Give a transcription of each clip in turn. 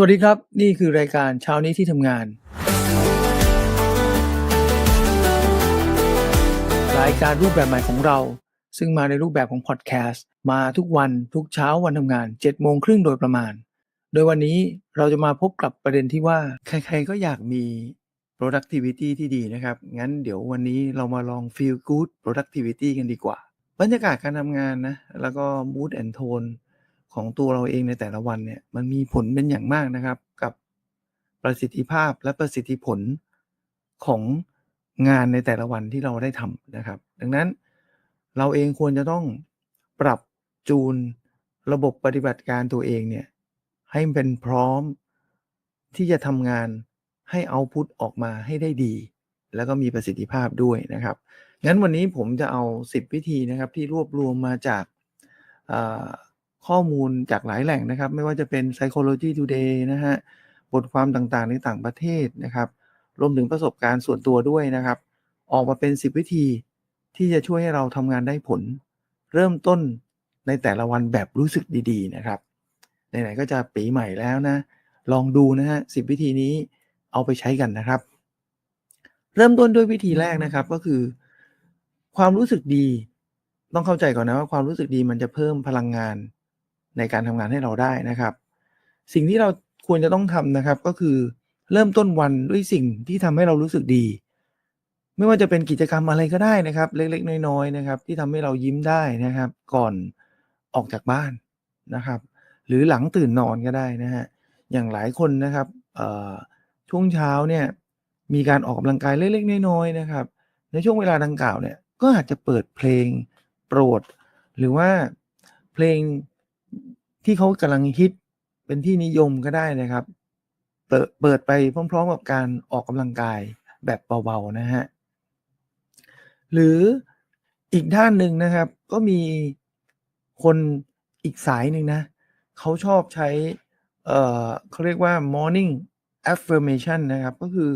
สวัสดีครับ นี่คือรายการเช้านี้ที่ทำงาน รายการรูปแบบใหม่ของเรา ซึ่งมาในรูปแบบของพอดแคสต์มาทุกวันทุกเช้าวันทำงาน7โมงครึ่งโดยประมาณ โดยวันนี้เราจะมาพบกับประเด็นที่ว่า ใครๆก็อยากมี productivity ที่ดีนะครับ งั้นเดี๋ยววันนี้เรามาลอง feel good productivity กันดีกว่า บรรยากาศการทำงานนะ แล้วก็ mood and tone ของตัวเราเองในแต่ละวันเนี่ยมันมีผลเป็นอย่างมากนะครับกับประสิทธิภาพและประสิทธิผลของงานในแต่ละวันที่เราได้ทำนะครับ ดังนั้นเราเองควรจะต้องปรับจูนระบบปฏิบัติการตัวเองเนี่ยให้เป็นพร้อมที่จะทำงานให้เอาพุทออกมาให้ได้ดี แล้วก็มีประสิทธิภาพด้วยนะครับ งั้นวันนี้ผมจะเอา 10 วิธีนะครับที่รวบรวมมาจาก ข้อมูลจากหลายแหล่งนะครับ ไม่ว่าจะเป็น Psychology Today นะฮะบทความต่างๆในต่างประเทศนะครับรวมถึงประสบการณ์ส่วนตัวด้วยนะครับ ออกมาเป็น 10 วิธีที่จะช่วยให้เราทำงานได้ผล เริ่มต้นในแต่ละวันแบบรู้สึกดีๆนะครับไหนๆก็จะปีใหม่แล้วนะ ลองดูนะฮะ10วิธีนี้เอาไปใช้กันนะครับ เริ่มต้นด้วยวิธีแรกนะครับก็คือ ความรู้สึกดี ต้องเข้าใจก่อนนะว่าความรู้สึกดีมันจะเพิ่มพลังงาน ในการทำงานให้เราได้นะครับ สิ่งที่เราควรจะต้องทำนะครับก็คือเริ่มต้นวันด้วยสิ่งที่ทำให้เรารู้สึกดี ไม่ว่าจะเป็นกิจกรรมอะไรก็ได้นะครับ เล็กๆ น้อยๆนะครับ ที่ทำให้เรายิ้มได้นะครับ ก่อนออกจากบ้านนะครับ หรือหลังตื่นนอนก็ได้นะฮะอย่างหลายคนนะครับช่วงเช้าเนี่ยมีการออกกำลังกายเล็กๆ น้อยๆนะครับ ในช่วงเวลาดังกล่าวเนี่ยก็อาจจะเปิดเพลงโปรด หรือว่าเพลง ที่เขากำลังฮิตเป็นที่นิยมก็ได้นะครับ เปิดเปิดไปพร้อมๆกับการออกกำลังกายแบบเบาๆนะฮะ หรืออีกด้านหนึ่งนะครับ ก็มีคนอีกสายหนึ่งนะเขาชอบใช้ เอ่อเขาเรียกว่า morning affirmation นะครับ ก็คือ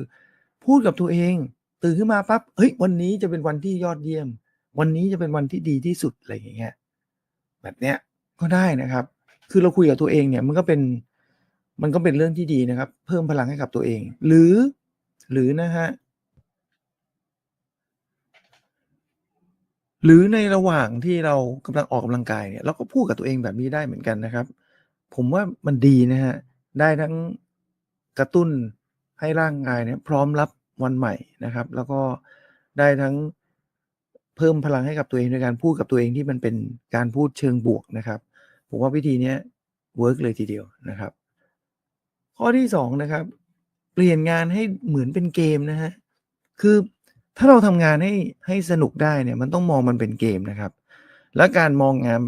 พูดกับตัวเอง ตื่นขึ้นมาปั๊บเฮ้ยวันนี้จะเป็นวันที่ยอดเยี่ยม วันนี้จะเป็นวันที่ดีที่สุดอะไรอย่างเงี้ยแบบเนี้ยก็ได้นะครับ คือเราคุยกับตัวเองเนี่ยมันก็เป็นมันก็เป็นเรื่องที่ดีนะครับ เพิ่มพลังให้กับตัวเอง หรือหรือนะฮะหรือในระหว่างที่เรากำลังออกกำลังกายเนี่ยเราก็พูดกับตัวเองแบบนี้ได้เหมือนกันนะครับ ผมว่ามันดีนะฮะได้ทั้งกระตุ้นให้ร่างกายเนี่ยพร้อมรับวันใหม่นะครับ แล้วก็ได้ทั้งเพิ่มพลังให้กับตัวเองในการพูดกับตัวเองที่มันเป็นการพูดเชิงบวกนะครับ ผมว่าวิธีนี้เวิร์กเลยทีเดียวนะครับ ข้อที่สองนะครับ เปลี่ยนงานให้เหมือนเป็นเกมนะฮะคือถ้าเราทำงานให้ให้สนุกได้เนี่ยมันต้องมองมันเป็นเกมนะครับ และการมองงาน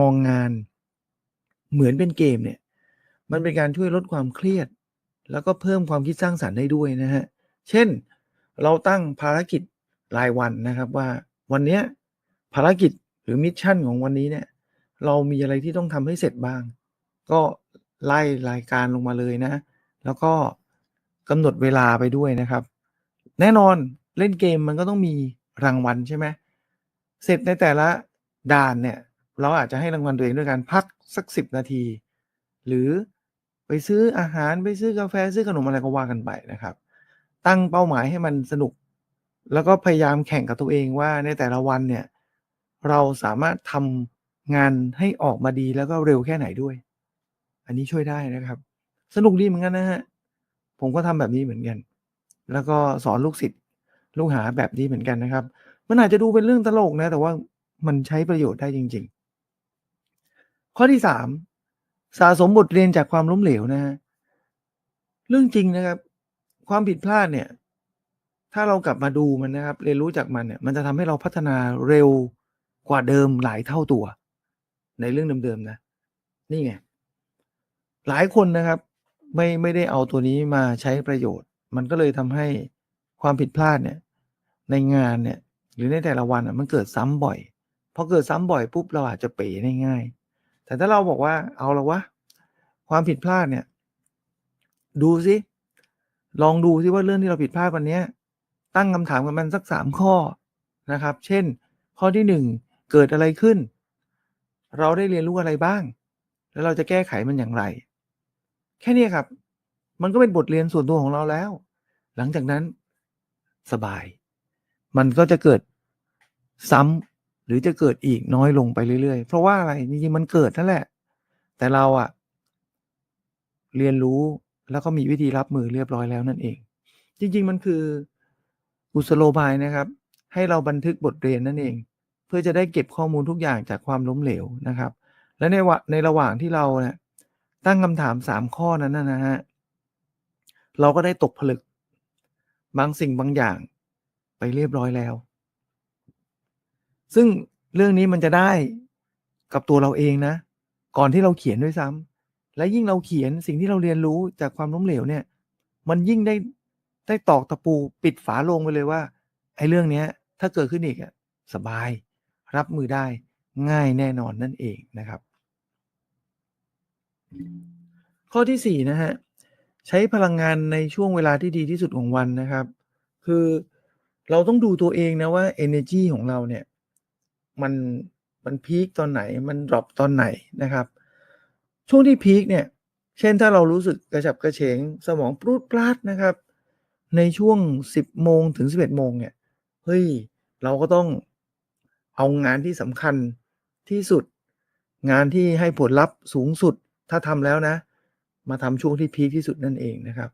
มองงานเหมือนเป็นเกมเนี่ย มันเป็นการช่วยลดความเครียด แล้วก็เพิ่มความคิดสร้างสรรค์ได้ด้วยนะฮะเช่นเราตั้งภารกิจรายวันนะครับว่าวันเนี้ยภารกิจหรือมิชชั่นของวันนี้เนี่ย เรามีอะไรที่ต้องทำให้เสร็จบ้าง ก็ไล่รายการลงมาเลยนะ แล้วก็กำหนดเวลาไปด้วยนะครับ แน่นอนเล่นเกมมันก็ต้องมีรางวัลใช่ไหมเสร็จในแต่ละด่านเนี่ย เราอาจจะให้รางวัลตัวเองด้วยการพักสักสิบนาที หรือไปซื้ออาหารไปซื้อกาแฟซื้อขนมอะไรก็ว่ากันไปนะครับ ตั้งเป้าหมายให้มันสนุก แล้วก็พยายามแข่งกับตัวเองว่าในแต่ละวันเนี่ย เราสามารถทำ งานให้ออกมาดีแล้วก็เร็วแค่ไหนด้วย อันนี้ช่วยได้นะครับ สนุกดีเหมือนกันนะฮะ ผมก็ทำแบบนี้เหมือนกัน แล้วก็สอนลูกศิษย์ลูกหาแบบนี้เหมือนกันนะครับ มันอาจจะดูเป็นเรื่องตลกนะ แต่ว่ามันใช้ประโยชน์ได้จริง ๆ ข้อที่สามสะสมบทเรียนจากความล้มเหลวนะฮะ เรื่องจริงนะครับ ความผิดพลาดเนี่ย ถ้าเรากลับมาดูมันนะครับ เรียนรู้จากมันเนี่ย มันจะทำให้เราพัฒนาเร็วกว่าเดิมหลายเท่าตัว ในเรื่องเดิมๆนะ นี่ไง หลายคนนะครับ ไม่ไม่ได้เอาตัวนี้มาใช้ประโยชน์ มันก็เลยทำให้ความผิดพลาดเนี่ย ในงานเนี่ย หรือในแต่ละวันมันเกิดซ้ำบ่อยพอเกิดซ้ำบ่อยปุ๊บเราอาจจะเป๋ได้ง่าย แต่ถ้าเราบอกว่าเอาละวะ ความผิดพลาดเนี่ย ดูสิลองดูซิว่าเรื่องที่เราผิดพลาดวันนี้ตั้งคำถามกับมันสักสามข้อนะครับ เช่น ข้อที่หนึ่งเกิดอะไรขึ้น เราได้เรียนรู้อะไรบ้าง แล้วเราจะแก้ไขมันอย่างไร แค่นี้ครับ มันก็เป็นบทเรียนส่วนตัวของเราแล้ว หลังจากนั้นสบาย มันก็จะเกิดซ้ำหรือจะเกิดอีกน้อยลงไปเรื่อยๆ เพราะว่าอะไรจริงๆมันเกิดนั่นแหละ แต่เราอะเรียนรู้แล้วก็มีวิธีรับมือเรียบร้อยแล้วนั่นเอง จริง ๆ มันคือกุศโลบายนะครับ ให้เราบันทึกบทเรียนนั่นเอง พื่อจะได้เก็บข้อมูลทุกอย่างจากความล้มเหลวนะครับ และในวะในระหว่างที่เราเนี่ยตั้งคำถามสามข้อนั้นนะฮะเราก็ได้ตกผลึก บางสิ่งบางอย่างไปเรียบร้อยแล้ว ซึ่งเรื่องนี้มันจะได้กับตัวเราเองนะ ก่อนที่เราเขียนด้วยซ้ำและยิ่งเราเขียนสิ่งที่เราเรียนรู้จากความล้มเหลวเนี่ย มันยิ่งได้ได้ตอกตะปูปิดฝาลงไปเลยว่าไอ้เรื่องเนี้ย ถ้าเกิดขึ้นอีกอะสบาย รับมือได้ง่ายแน่นอนนั่นเองนะครับ ข้อที่สี่นะฮะใช้พลังงานในช่วงเวลาที่ดีที่สุดของวันนะครับ คือเราต้องดูตัวเองนะว่า energy ของเราเนี่ยมันมันพีคตอนไหนมันดรอปตอนไหนนะครับ ช่วงที่พีคเนี่ยเช่นถ้าเรารู้สึกกระฉับกระเฉงสมองปรุดปราดนะครับ ในช่วง 10โมงถึง 11โมงเนี่ยเฮ้ยเราก็ต้อง เอางานที่สำคัญที่สุด งานที่ให้ผลลัพธ์สูงสุด ถ้าทำแล้วนะ มาทำช่วงที่พีคที่สุดนั่นเองนะครับ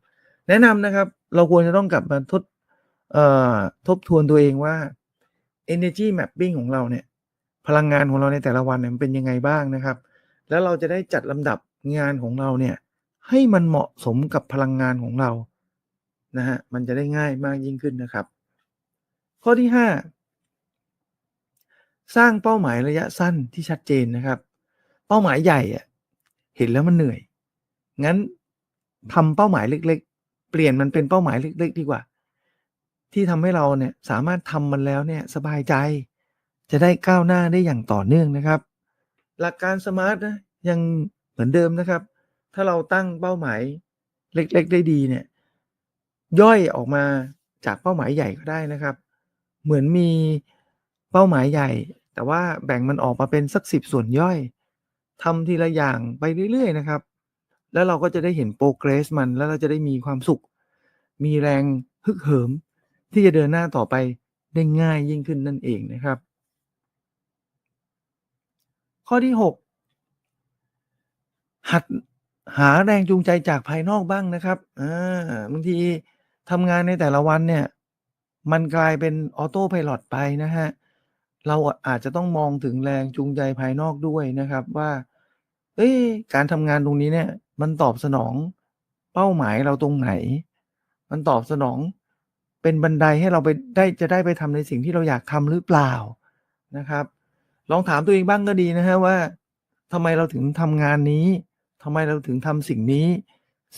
แนะนำนะครับเราควรจะต้องกลับมาทดทบทวนตัวเองว่า energy mapping ของเราเนี่ย พลังงานของเราในแต่ละวันเนี่ยมันเป็นยังไงบ้างนะครับ แล้วเราจะได้จัดลำดับงานของเราเนี่ย ให้มันเหมาะสมกับพลังงานของเรานะฮะมันจะได้ง่ายมากยิ่งขึ้นนะครับ ข้อที่ 5 สร้างเป้าหมายระยะสั้นที่ชัดเจนนะครับ เป้าหมายใหญ่อะเห็นแล้วมันเหนื่อย งั้นทำเป้าหมายเล็ก ๆ เปลี่ยนมันเป็นเป้าหมายเล็ก ๆ ดีกว่า ที่ทำให้เราเนี่ยสามารถทำมันแล้วเนี่ยสบายใจ จะได้ก้าวหน้าได้อย่างต่อเนื่องนะครับ หลักการสมาร์ทนะยังเหมือนเดิมนะครับ ถ้าเราตั้งเป้าหมายเล็ก ๆ ได้ดีเนี่ย ย่อยออกมาจากเป้าหมายใหญ่ก็ได้นะครับ เหมือนมีเป้าหมายใหญ่ แต่ว่าแบ่งมันออกมาเป็นสักสิบส่วนย่อยทำทีละอย่างไปเรื่อยๆนะครับ แล้วเราก็จะได้เห็นโปรเกรสมันแล้วเราจะได้มีความสุข มีแรงฮึกเหิม ที่จะเดินหน้าต่อไปได้ง่ายยิ่งขึ้นนั่นเองนะครับ ข้อที่ 6 หัดหาแรงจูงใจจากภายนอกบ้างนะครับอาบางทีทำงานในแต่ละวันเนี่ย มันกลายเป็นออโตไพลอตไปนะฮะ เราอาจจะต้องมองถึงแรงจูงใจภายนอกด้วยนะครับว่าเอ๊ะการทำงานตรงนี้เนี่ย มันตอบสนองเป้าหมายเราตรงไหน มันตอบสนองเป็นบันไดให้เราไปได้จะได้ไปทำในสิ่งที่เราอยากทำหรือเปล่านะครับ ลองถามตัวเองบ้างก็ดีนะฮะว่าทำไมเราถึงทำงานนี้ทำไมเราถึงทำสิ่งนี้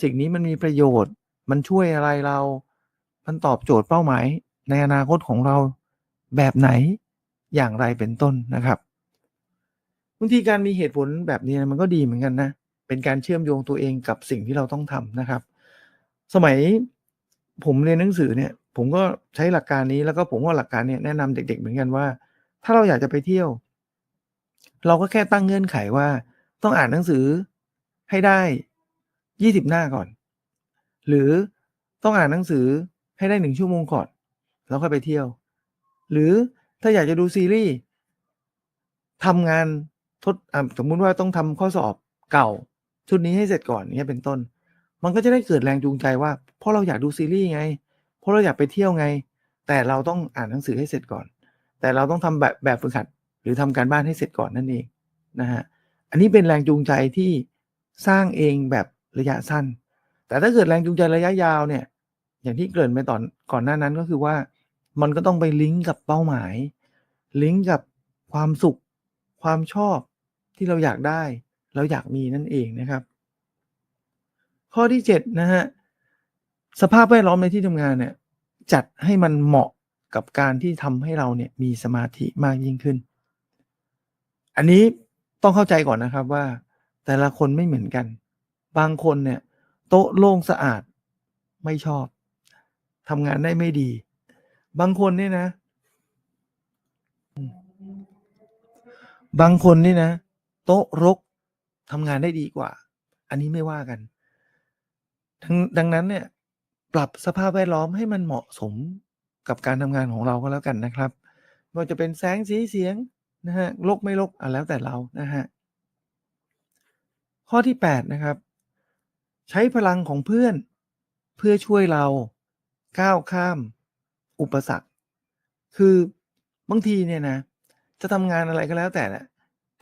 สิ่งนี้มันมีประโยชน์ มันช่วยอะไรเรา มันตอบโจทย์เป้าหมายในอนาคตของเราแบบไหน อย่างไรเป็นต้นนะครับบางทีการมีเหตุผลแบบนี้มันก็ดีเหมือนกันนะเป็นการเชื่อมโยงตัวเองกับสิ่งที่เราต้องทำนะครับ สมัยผมเรียนหนังสือเนี่ย ผมก็ใช้หลักการนี้แล้วก็ผมก็หลักการเนี้แนะนำเด็ก ๆ เหมือนกันว่า ถ้าเราอยากจะไปเที่ยว เราก็แค่ตั้งเงื่อนไขว่า ต้องอ่านหนังสือให้ได้ยี่สิบหน้าก่อน หรือต้องอ่านหนังสือให้ได้หนึ่งชั่วโมงก่อน แล้วค่อยไปเที่ยว หรือ ถ้าอยากจะดูซีรีส์ทำงานทดสมมุติว่าต้องทำข้อสอบเก่า ชุดนี้ให้เสร็จก่อนเนี้เป็นต้น มันก็จะได้เกิดแรงจูงใจว่าเพราะเราอยากดูซีรีส์ไง เพราะเราอยากไปเที่ยวไง แต่เราต้องอ่านหนังสือให้เสร็จก่อน แต่เราต้องทำแบบแบบฝึกหัด หรือทำการบ้านให้เสร็จก่อนนั่นเองนะฮะอันนี้เป็นแรงจูงใจที่สร้างเองแบบระยะสั้น แต่ถ้าเกิดแรงจูงใจระยะยาวเนี่ย อย่างที่เกริ่นไปตอนก่อนหน้านั้นก็คือว่า มันก็ต้องไปลิงก์กับเป้าหมาย ลิงก์กับความสุข ความชอบที่เราอยากได้ เราอยากมีนั่นเองนะครับ ข้อที่ 7 นะฮะ สภาพแวดล้อมในที่ทำงานเนี่ยจัดให้มันเหมาะกับการที่ทำให้เราเนี่ยมีสมาธิมากยิ่งขึ้น อันนี้ต้องเข้าใจก่อนนะครับว่า แต่ละคนไม่เหมือนกัน บางคนเนี่ย โต๊ะโล่งสะอาดไม่ชอบทำงานได้ไม่ดี บางคนเนี่ยนะ บางคนนี่นะ โต๊ะรกทำงานได้ดีกว่า อันนี้ไม่ว่ากันดังดังนั้นเนี่ย ปรับสภาพแวดล้อมให้มันเหมาะสมกับการทำงานของเราก็แล้วกันนะครับไม่ว่าจะเป็นแสงสีเสียงนะฮะรกไม่รกอะแล้วแต่เรานะฮะข้อที่ 8 นะครับ ใช้พลังของเพื่อนเพื่อช่วยเราก้าวข้าม อุปสรรค คือบางทีเนี่ยนะ จะทำงานอะไรก็แล้วแต่แหละ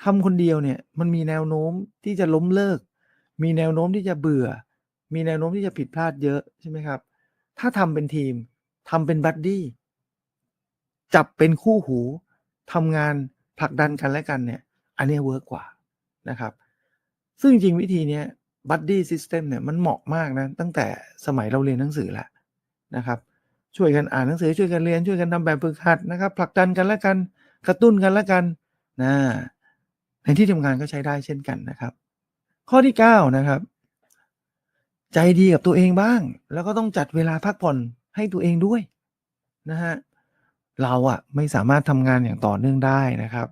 ทำคนเดียวเนี่ยมันมีแนวโน้มที่จะล้มเลิก มีแนวโน้มที่จะเบื่อ มีแนวโน้มที่จะผิดพลาดเยอะใช่ไหมครับ ถ้าทำเป็นทีมทำเป็นบัดดี้จับเป็นคู่หูทำงานผลักดันกันและกันเนี่ย อันนี้เวิร์กกว่านะครับ ซึ่งจริงๆวิธีเนี้ยบัดดี้ซิสเต็มเนี่ยมันเหมาะมากนะ ตั้งแต่สมัยเราเรียนหนังสือแล้วนะครับ ช่วยกันอ่านหนังสือช่วยกันเรียนช่วยกันทำแบบฝึกหัดนะครับผลักดันกันและกันกระตุ้นกันและกันนะในที่ทำงานก็ใช้ได้เช่นกันนะครับ ข้อที่ 9 นะครับ ใจดีกับตัวเองบ้าง แล้วก็ต้องจัดเวลาพักผ่อนให้ตัวเองด้วยนะฮะเราอะไม่สามารถทำงานอย่างต่อเนื่องได้นะครับ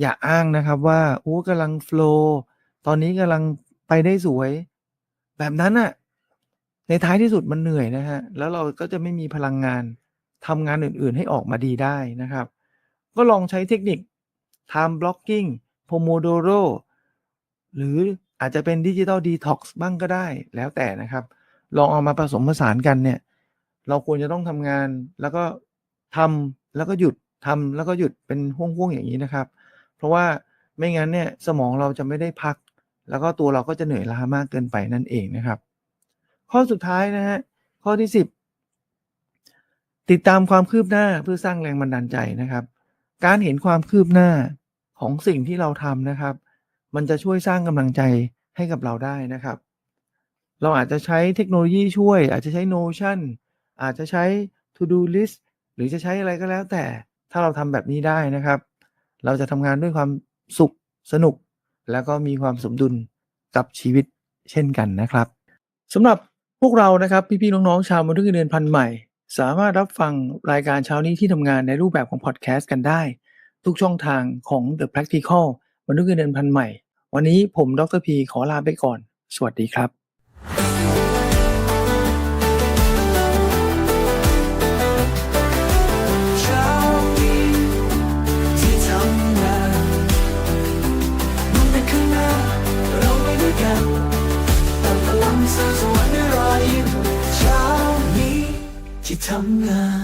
อย่าอ้างนะครับว่าโอ้กำลังโฟล์ตอนนี้กำลังไปได้สวย แบบนั้นอะ ในท้ายที่สุดมันเหนื่อยนะฮะ แล้วเราก็จะไม่มีพลังงานทำงานอื่นๆ ให้ออกมาดีได้นะครับ ก็ลองใช้เทคนิค time blocking pomodoro หรืออาจจะเป็นดิจิ t a ลดีท็อกซ์บ้างก็ได้แล้วแต่นะครับ ลองเอามาผสมผสานกันเนี่ย เราควรจะต้องทำงานแล้วก็ทำแล้วก็หยุดทำแล้วก็หยุดเป็นห่วงๆอย่างนี้นะครับ เพราะว่าไม่งั้นเนี่ยสมองเราจะไม่ได้พัก แล้วก็ตัวเราก็จะเหนื่อยล้ามากเกินไปนั่นเองนะครับ ข้อสุดท้ายนะฮะข้อที่ 10 ติดตามความคืบหน้าเพื่อสร้างแรงบันดาลใจนะครับ การเห็นความคืบหน้าของสิ่งที่เราทำนะครับ มันจะช่วยสร้างกำลังใจให้กับเราได้นะครับ เราอาจจะใช้เทคโนโลยีช่วย อาจจะใช้ Notion อาจจะใช้ To Do List หรือจะใช้อะไรก็แล้วแต่ถ้าเราทำแบบนี้ได้นะครับ เราจะทำงานด้วยความสุขสนุก แล้วก็มีความสมดุลกับชีวิตเช่นกันนะครับสำหรับ พวกเรานะครับพี่ๆน้องๆชาวมนุษย์เงินเดือนพันใหม่ สามารถรับฟังรายการเช้านี้ที่ทำงานในรูปแบบของพอดแคสต์กันได้ ทุกช่องทางของ The Practical มนุษย์เงินเดือนพันใหม่ วันนี้ผมดรพีขอลาไปก่อน สวัสดีครับ 长安。